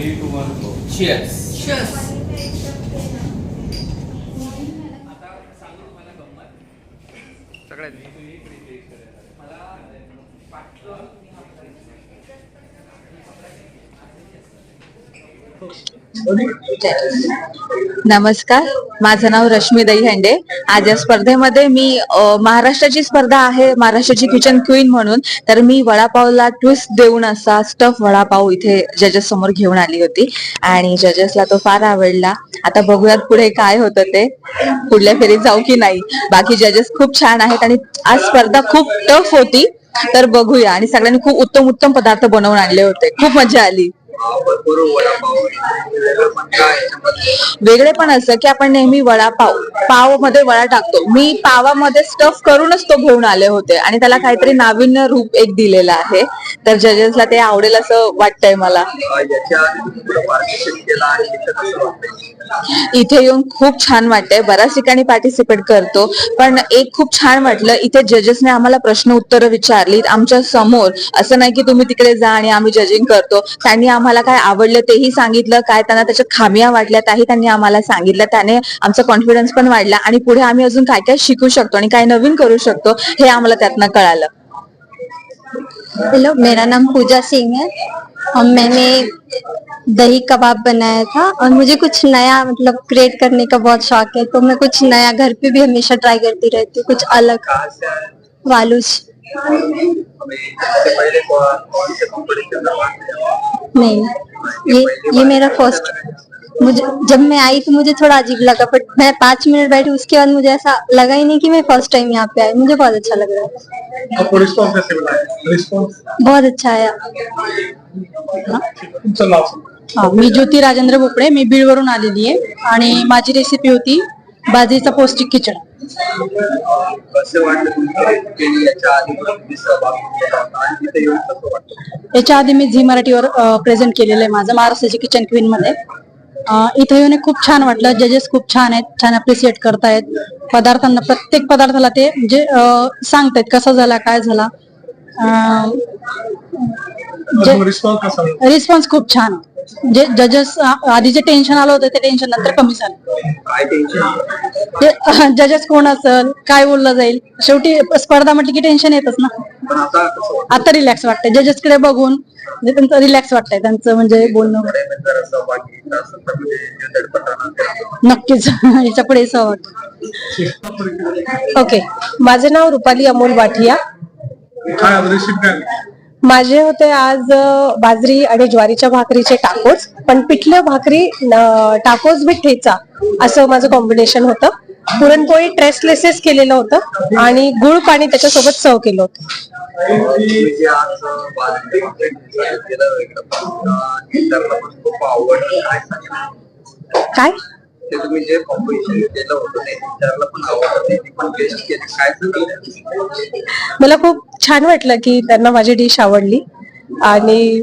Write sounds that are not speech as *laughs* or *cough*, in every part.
Three, two, one, go. Cheers. नमस्कार. माझं नाव रश्मी दहीहंडे आज या स्पर्धेमध्ये मी महाराष्ट्राची स्पर्धा आहे महाराष्ट्राची किचन क्वीन म्हणून. तर मी वडापावला ट्विस्ट देऊन असा स्टफ वडापाव इथे जजेस समोर घेऊन आली होती. आणि जजेसला तो फार आवडला. आता बघूयात पुढे काय होतं ते. पुढल्या फेरीत जाऊ की नाही. बाकी जजेस खूप छान आहेत आणि आज स्पर्धा खूप टफ होती. तर बघूया. आणि सगळ्यांनी खूप उत्तम उत्तम पदार्थ बनवून आणले होते. खूप मजा आली. भरपूर वडापाव पण काय वेगळे पण असं की आपण नेहमी वडापाव पावमध्ये वडा टाकतो. मी पावामध्ये स्टफ करूनच तो घेऊन आले होते आणि त्याला काहीतरी नाविन्य रूप एक दिलेलं आहे. तर जजेसला ते आवडेल असं वाटतंय मला. इथे येऊन खूप छान वाटतंय. बऱ्याच ठिकाणी पार्टिसिपेट करतो. पण एक खूप छान वाटलं इथे जजेसने आम्हाला प्रश्न उत्तरं विचारली आमच्यासमोर असं नाही की तुम्ही तिकडे जा आणि आम्ही जजिंग करतो. त्यांनी आम्हाला काय आवडलं तेही सांगितलं. काय त्यांना त्याच्या खामिया वाटल्या त्याही त्यांनी आम्हाला सांगितलं. त्याने आमचा कॉन्फिडन्स पण वाढला आणि पुढे आम्ही अजून काय काय शिकू शकतो आणि काय नवीन करू शकतो हे आम्हाला त्यातनं कळालं. हेलो मेरा नाम पूजा सिंह है और मैंने दही कबाब बनाया था और मुझे कुछ नया मतलब क्रिएट करने का बहुत शौक है तो मैं कुछ नया घर पे भी हमेशा ट्राई करती रहती हूँ कुछ अलग वालूस नहीं ये ये मेरा फर्स्ट मुझे जब मैं आई तो मुझे थोड़ा अजीब लगा बट मैं पाँच मिनट बैठी उसके बाद मुझे ऐसा लगा ही नहीं कि मैं फर्स्ट टाइम यहाँ पे आई। मुझे बहुत अच्छा लग रहा है। रिस्पॉन्स कैसे मिला? है रिस्पॉन्स बहुत अच्छा आया. हा, मी ज्योती राजेंद्र भोपळे मी बीडवरून आलेली आहे. आणि माझी रेसिपी होती बाजरीचा पौष्टिक खिचडा. तुम्ही याच्या आधी मी झी मराठीवर प्रेझेंट केलेलं आहे माझं महाराष्ट्राची किचन क्वीन मध्ये. इथे येऊन खूप छान वाटलं. जजेस खूप छान आहेत छान अप्रिशिएट करतायत. पदार्थांना प्रत्येक पदार्थाला ते म्हणजे अ, सांगतायत कसा झाला काय झाला? रिस्पॉन्स खूप छान. जे जजेस आधी जे टेन्शन आलं होतं ते टेन्शन नंतर कमी झालं. काय टेन्शन ते *laughs* जजेस कोण असेल काय बोललं जाईल शेवटी स्पर्धा म्हटली की टेन्शन येतच ना. आता रिलॅक्स वाटतंय. जजेस कडे बघून म्हणजे त्यांचं रिलॅक्स वाटतंय. त्यांचं म्हणजे बोलणं. म्हणजे नक्कीच. *laughs* याच्यापुढे सहभाग. ओके माझे नाव रुपाली अमोल बाठिया. माझे होते आज बाजरी आणि ज्वारीच्या भाकरीचे टाकोस पण पिठलं भाकरी टाकोस विथ ठेचा असं माझं कॉम्बिनेशन होतं. पुरणपोळी ट्रेसलेसेस केलेलं होतं आणि गुळ पाणी त्याच्यासोबत सर्व केलं होतं. काय? ते तुम्ही जे कॉम्पिटिशन केलं होतं ते इतरांना पण आवडलं ते पण टेस्ट केली. काय सांगितलं मला खूप छान वाटलं की त्यांना माझी डिश आवडली. आणि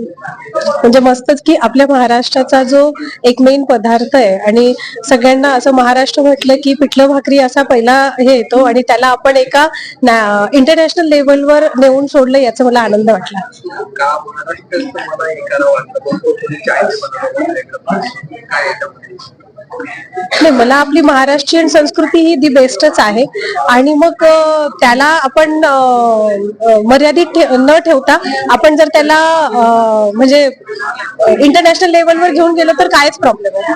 म्हणजे मस्तच की आपल्या महाराष्ट्राचा जो एक मेन पदार्थ आहे आणि सगळ्यांना असं महाराष्ट्र म्हटलं की पिठलं भाकरी असा पहिला हे येतो आणि त्याला आपण एका इंटरनॅशनल लेवलवर नेऊन सोडलं याचा मला आनंद वाटला. का तुम्हाला हे करावं चायनीज बनवलं? काय नाही मला आपली महाराष्ट्रीयन संस्कृती ही दी बेस्टच आहे. आणि मग त्याला आपण मर्यादित न ठेवता आपण जर त्याला म्हणजे इंटरनॅशनल लेवलवर घेऊन गेलो तर कायच प्रॉब्लेम आहे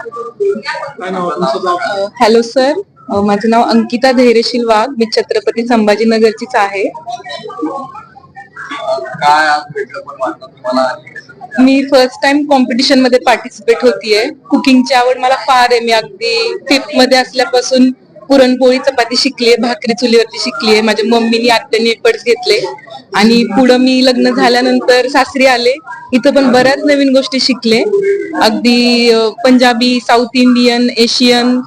हॅलो सर. माझं नाव अंकिता धैर्यशील वाघ. मी छत्रपती संभाजीनगरचीच आहे. काय आज वेगळं पण तुम्हाला? मी फर्स्ट टाइम कॉम्पिटिशनमध्ये पार्टिसिपेट होतीये. कुकिंगची आवड मला फार आहे. मी अगदी फिफ्थमध्ये असल्यापासून पुरणपोळी चपाती शिकलीये भाकरी चुलीवरती शिकलीये. माझ्या मम्मीनी आत्याने एफर्ट्स घेतले. आणि पुढं मी लग्न झाल्यानंतर सासरी आले. इथं पण बऱ्याच नवीन गोष्टी शिकले. अगदी Punjabi South Indian Asian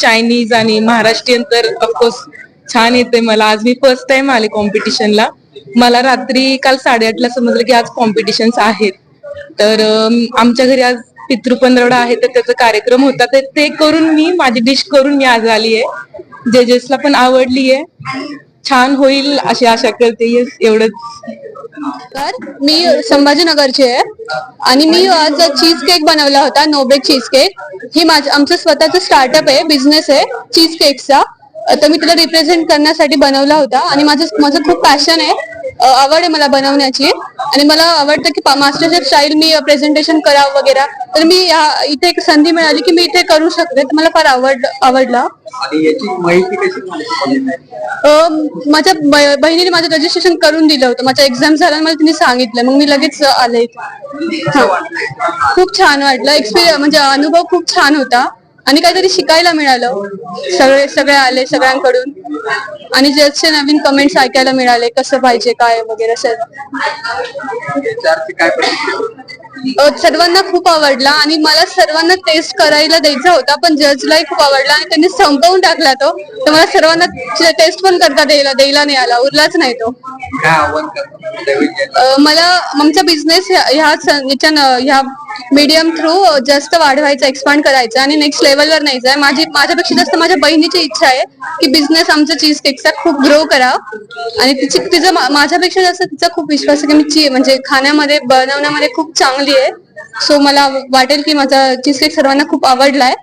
Chinese आणि महाराष्ट्रीयन तर ऑफकोर्स छान येते मला. आज मी फर्स्ट टाइम आले कॉम्पिटिशनला मला रात्री काल साडेआठला समजलं की आज कॉम्पिटिशन्स आहेत. तर आमच्या घरी आज पितृ पंधरवडा आहे तर त्याचा कार्यक्रम होता. तर ते करून मी माझी डिश करून मी आज आली आहे. जजेसला पण आवडली आहे. छान होईल अशी आशा करते. येस एवढंच. तर मी संभाजीनगरची आहे. आणि मी आज चीज केक बनवला होता नोबेक चीज केक ही माझं आमचं स्वतःचं स्टार्टअप आहे बिझनेस आहे चीज केकचा तर मी तिला रिप्रेझेंट करण्यासाठी बनवला होता. आणि माझं माझं खूप पॅशन आहे. आवड आहे मला बनवण्याची. आणि मला आवडतं की मास्टर शेफ स्टाईल मी प्रेझेंटेशन करावं वगैरे. तर मी या- इथे एक संधी मिळाली की मी इथे करू शकते. तर मला फार आवड आवडला. माझ्या बहिणीने माझं रजिस्ट्रेशन करून दिलं होतं. माझा एक्झाम झाला मला तिने सांगितलं. मग मी लगेच आले इथे. खूप छान वाटलं. एक्सपिरियन्स म्हणजे अनुभव खूप छान होता. आणि काहीतरी शिकायला मिळालं. सगळे सगळे आले सगळ्यांकडून. आणि जजचे नवीन कमेंट्स ऐकायला मिळाले कसं पाहिजे काय वगैरे सर्व सर्वांना खूप आवडला आणि मला सर्वांना टेस्ट करायला द्यायचा होता पण जजलाही खूप आवडला आणि त्यांनी संपवून टाकला तो. तर मला सर्वांना टेस्ट पण करता द्यायला द्यायला नाही आला उरलाच नाही तो. मला आमचा बिझनेस ह्या ह्या मीडियम थ्रू जास्त वाढवायचं एक्सपांड करायचं आणि नेक्स्ट लेवलवर न्यायचा आहे. माझी माझ्यापेक्षा जास्त माझ्या बहिणीची इच्छा आहे की बिझनेस आमचा चीज केकचा खूप ग्रो करा आणि तिची तिचा माझ्यापेक्षा जास्त तिचा खूप विश्वास आहे की मी ची म्हणजे खाण्यामध्ये बनवण्यामध्ये खूप चांगली आहे. सो मला वाटेल की माझा चीज केक सर्वांना खूप आवडलाय.